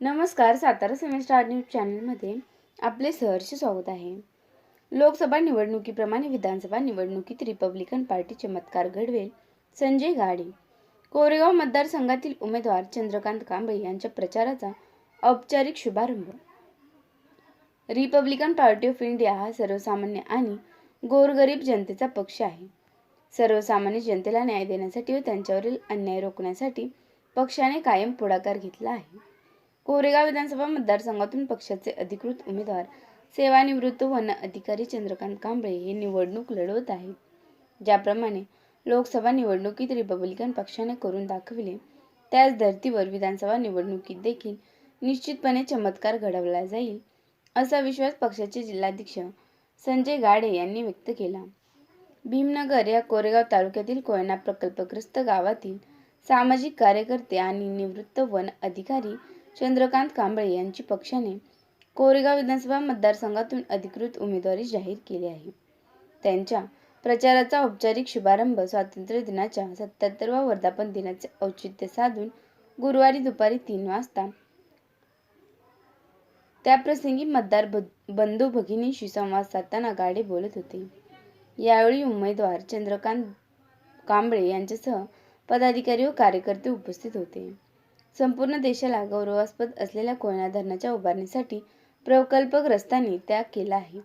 नमस्कार Satara semester news चॅनलमध्ये आपले सहर्ष स्वागत आहे. लोकसभा निवडणुकीप्रमाणे विधानसभा निवडणुकीत रिपब्लिकन पार्टी चमत्कार घडवेल संजय गाडे. कोरेगाव मतदारसंघातील उमेदवार चंद्रकांत कांबळे यांच्या प्रचाराचा औपचारिक शुभारंभ. रिपब्लिकन पार्टी ऑफ इंडिया हा सर्वसामान्य आणि गोरगरीब जनतेचा पक्ष आहे. सर्वसामान्य जनतेला न्याय देण्यासाठी व त्यांच्यावरील अन्याय रोखण्यासाठी पक्षाने कायम पुढाकार घेतला आहे. कोरेगाव विधानसभा मतदारसंघातून पक्षाचे अधिकृत उमेदवार सेवानिवृत्त वन अधिकारी चंद्रकांत कांबळे हे निवडणूक लढवत आहेत. ज्याप्रमाणे लोकसभा निवडणुकीत रिपब्लिकन पक्षाने करून दाखविले त्याच धर्तीवर विधानसभा निवडणुकीत देखील निश्चितपणे चमत्कार घडवला जाईल असा विश्वास पक्षाचे जिल्हाध्यक्ष संजय गाडे यांनी व्यक्त केला. भीमनगर या कोरेगाव तालुक्यातील कोयना प्रकल्पग्रस्त गावातील सामाजिक कार्यकर्ते आणि निवृत्त वन अधिकारी चंद्रकांत कांबळे यांची पक्षाने कोरेगाव विधानसभा मतदारसंघातून अधिकृत उमेदवारी जाहीर केली आहे. त्यांच्या प्रचाराचा औपचारिक शुभारंभ स्वातंत्र्य दिनाच्या सत्याहत्तरवा वर्धापन दिनाचे औचित्य साधून गुरुवारी दुपारी तीन वाजता त्याप्रसंगी मतदार बंधू भगिनींशी संवाद साधताना गाडे बोलत होते. यावेळी उमेदवार चंद्रकांत कांबळे यांच्यासह पदाधिकारी व कार्यकर्ते उपस्थित होते. संपूर्ण देशाला गौरवास्पद असलेल्या कोयना धरणाच्या उभारणीसाठी प्रकल्पग्रस्तांनी त्याग केला आहे.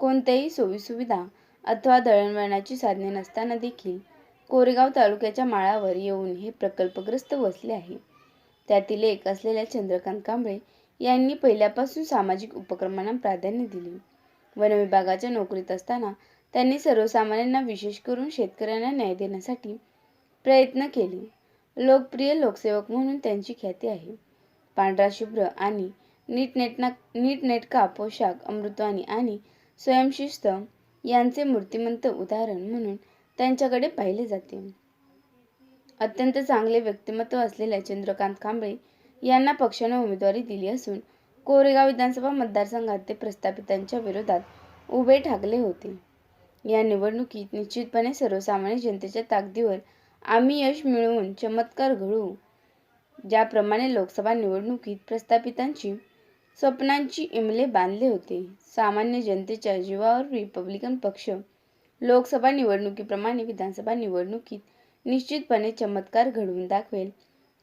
कोणत्याही सोयीसुविधा अथवा दळणवळणाची साधने नसताना देखील कोरेगाव तालुक्याच्या माळावर येऊन हे प्रकल्पग्रस्त वसले आहे. त्यातील एक असलेल्या चंद्रकांत कांबळे यांनी पहिल्यापासून सामाजिक उपक्रमांना प्राधान्य दिले. वनविभागाच्या नोकरीत असताना त्यांनी सर्वसामान्यांना विशेष करून शेतकऱ्यांना न्याय देण्यासाठी प्रयत्न केले. लोकप्रिय लोकसेवक म्हणून त्यांची ख्याती आहे. पांढरा शुभ्र आणि नीटनेटना नीटनेटका पोशाख अमृतवाणी आणि स्वयंशिस्त यांचे मूर्तिमंत उदाहरण म्हणून त्यांच्याकडे पाहिले जाते. अत्यंत चांगले व्यक्तिमत्व असलेल्या चंद्रकांत कांबळे यांना पक्षाने उमेदवारी दिली असून कोरेगाव विधानसभा मतदारसंघात ते प्रस्थापितांच्या विरोधात उभे ठाकले होते. या निवडणुकीत निश्चितपणे सर्वसामान्य जनतेच्या ताकदीवर आम्ही यश मिळवून चमत्कार घडवू ज्याप्रमाणे लोकसभा निवडणुकीत प्रस्थापितांची स्वप्नांची इमले बांधले होते. सामान्य जनतेच्या जीवावर रिपब्लिकन पक्ष लोकसभा निवडणुकीप्रमाणे विधानसभा निवडणुकीत निश्चितपणे चमत्कार घडवून दाखवेल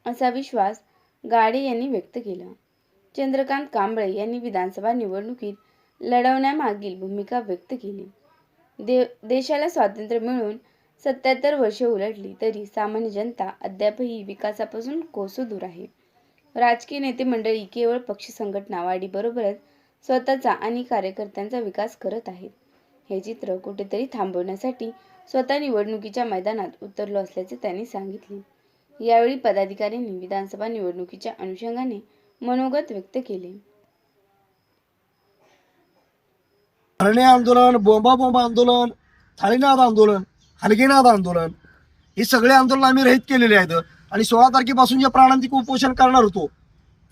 असा विश्वास गाडे यांनी व्यक्त केला. चंद्रकांत कांबळे यांनी विधानसभा निवडणुकीत लढवण्यामागील भूमिका व्यक्त केली. दे देशाला स्वातंत्र्य मिळून सत्याहत्तर वर्षे उलटली तरी सामान्य जनता अद्यापही विकासापासून कोसू दूर आहे. राजकीय नेते मंडळी केवळ पक्ष संघटना वाढीबरोबरच स्वतःचा आणि कार्यकर्त्यांचा विकास करत आहेत. हे चित्र कुठेतरी थांबवण्यासाठी स्वतः निवडणुकीच्या मैदानात उतरलो असल्याचे त्यांनी सांगितले. यावेळी पदाधिकाऱ्यांनी विधानसभा निवडणुकीच्या अनुषंगाने मनोगत व्यक्त केले. धरणे आंदोलन बोंबा बोंबा आंदोलन थाळीनाद आंदोलन हलगीनाद आंदोलन. हे सगळे आंदोलन आम्ही रहित केलेले आहेत. आणि सोळा तारखेपासून जे प्राणांतिक उपोषण करणार होतो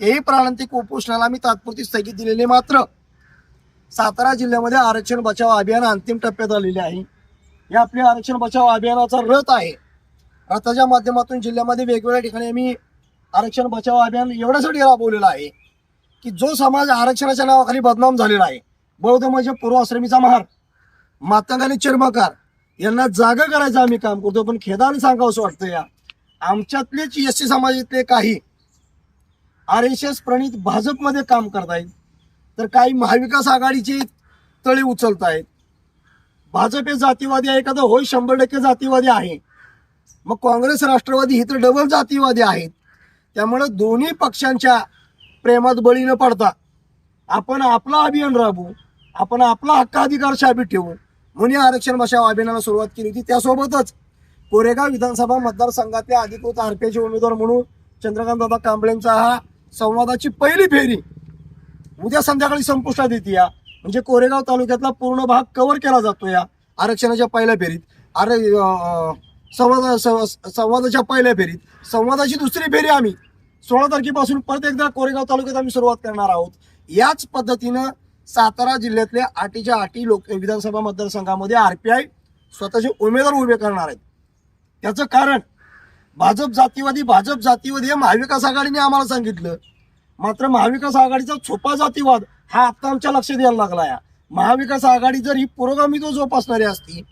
तेही प्राणांतिक उपोषणाला आम्ही तात्पुरती स्थगित दिलेली मात्र सातारा जिल्ह्यामध्ये आरक्षण बचाव अभियान अंतिम टप्प्यात आलेले आहे. या आपल्या आरक्षण बचाव अभियानाचा रथ आहे. रथाच्या माध्यमातून जिल्ह्यामध्ये वेगवेगळ्या ठिकाणी आम्ही आरक्षण बचाव अभियान एवढ्यासाठी राबवलेलं आहे की जो समाज आरक्षणाच्या नावाखाली बदनाम झालेला आहे. बौद्ध म्हणजे पूर्वाश्रमीचा महार मातंगाने चर्मकार यांना जागा करायचं आम्ही काम करतो पण खेदाने सांगावं असं वाटतं या. आमच्यातलेच एस सी समाजातले काही आर एस एस प्रणित भाजपमध्ये काम करतायत तर काही महाविकास आघाडीची तळी उचलतायत. भाजप हे जातीवादी आहे का तर होय शंभर टक्के जातीवादी आहे. मग काँग्रेस राष्ट्रवादी ही तर डबल जातीवादी आहेत. त्यामुळं दोन्ही पक्षांच्या प्रेमात बळी न पडता आपण आपला अभियान राबवू आपण आपला हक्क अधिकार ठेवू. म्हणून या आरक्षण बचाव अभियानाला सुरुवात केली होती. त्यासोबतच कोरेगाव विधानसभा मतदारसंघातल्या अधिकृत आरपीआयचे उमेदवार म्हणून चंद्रकांत दादा कांबळेंचा हा संवादाची पहिली फेरी उद्या संध्याकाळी संपुष्टात येते या. म्हणजे कोरेगाव तालुक्यातला पूर्ण भाग कव्हर केला जातो या आरक्षणाच्या पहिल्या फेरीत. अरे संवादा संवाद संवादाच्या पहिल्या फेरीत. संवादाची दुसरी फेरी आम्ही सोळा तारखेपासून परत एकदा कोरेगाव तालुक्यात आम्ही सुरुवात करणार आहोत. याच पद्धतीनं सातारा जिल्ह्यातल्या आटीच्या आटी लोक विधानसभा मतदारसंघामध्ये आर पी आय स्वतःचे उमेदवार उभे करणार आहेत. त्याचं कारण भाजप जातीवादी भाजप जातीवादी हे महाविकास आघाडीने आम्हाला सांगितलं. मात्र महाविकास आघाडीचा छोपा जातीवाद हा आत्ता आमच्या लक्षात यायला लागला आहे महाविकास आघाडी जर ही पुरोगामी तो जोपासणारी असती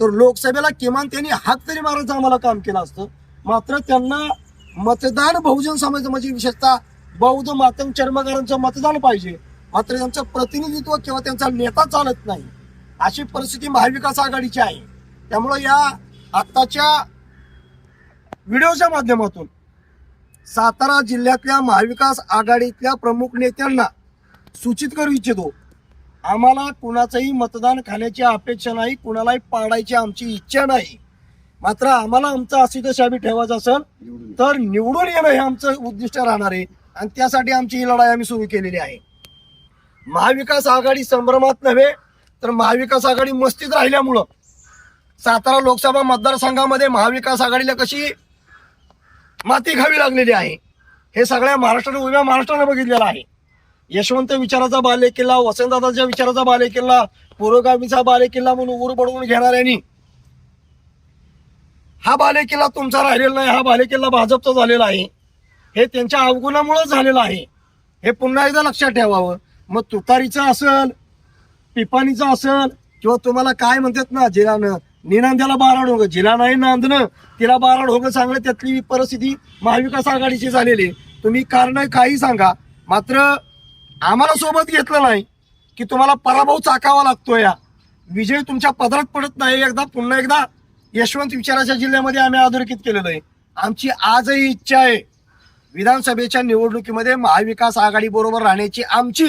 तर लोकसभेला किमान त्यांनी हात तरी मारायचं आम्हाला काम केलं असतं. मात्र त्यांना मतदान बहुजन समाज म्हणजे विशेषतः बौद्ध मातंग चर्मकारांचं मतदान पाहिजे. मात्र त्यांचं प्रतिनिधित्व किंवा त्यांचा नेता चालत नाही. अशी परिस्थिती महाविकास आघाडीची आहे. त्यामुळं या आत्ताच्या व्हिडिओच्या माध्यमातून सातारा जिल्ह्यातल्या महाविकास आघाडीतल्या प्रमुख नेत्यांना सूचित करू इच्छितो. आम्हाला कुणाचंही मतदान खाण्याची अपेक्षा नाही कुणालाही पाडायची आमची इच्छा नाही. मात्र आम्हाला आमचं अस्तित्व शाबी ठेवायचं असेल तर निवडून येणं हे आमचं उद्दिष्ट राहणार आहे. आणि त्यासाठी आमची ही लढाई आम्ही सुरू केलेली आहे. महाविकास आघाडी संभ्रमात नव्हे तर महाविकास आघाडी मस्तीत राहिल्यामुळं सातारा लोकसभा मतदारसंघामध्ये महाविकास आघाडीला कशी माती घावी लागलेली आहे हे सगळ्या महाराष्ट्राने उभ्या महाराष्ट्राने बघितलेलं आहे. यशवंत विचाराचा बाले किल्ला वसंतदादाच्या विचाराचा बाले किल्ला पुरोगामीचा बाले किल्ला म्हणून उर बडवून घेणाऱ्यांनी हा बाले किल्ला तुमचा राहिलेला नाही हा बाले किल्ला भाजपचा झालेला आहे. हे त्यांच्या अवगुणामुळे झालेलं आहे. हे पुन्हा एकदा लक्षात ठेवावं. मग तुतारीचं असेल पिपाणीचं असेल किंवा तुम्हाला काय म्हणतात ना जिरानं निनांद्याला बाराड डोंग जिला नाही नांदणं तिला बाराड डोंग सांगणं त्यातली परिस्थिती महाविकास आघाडीची झालेली आहे. तुम्ही कारण काही सांगा. मात्र आम्हाला सोबत घेतलं नाही की तुम्हाला पराभव चाकावा लागतो या विजय तुमच्या पदरात पडत नाही. एकदा पुन्हा एकदा यशवंत विचाराच्या जिल्ह्यामध्ये आम्ही अधोरेखित केलेलं आहे. आमची आजही इच्छा आहे विधानसभेच्या निवडणुकीमध्ये महाविकास आघाडी बरोबर राहण्याची आमची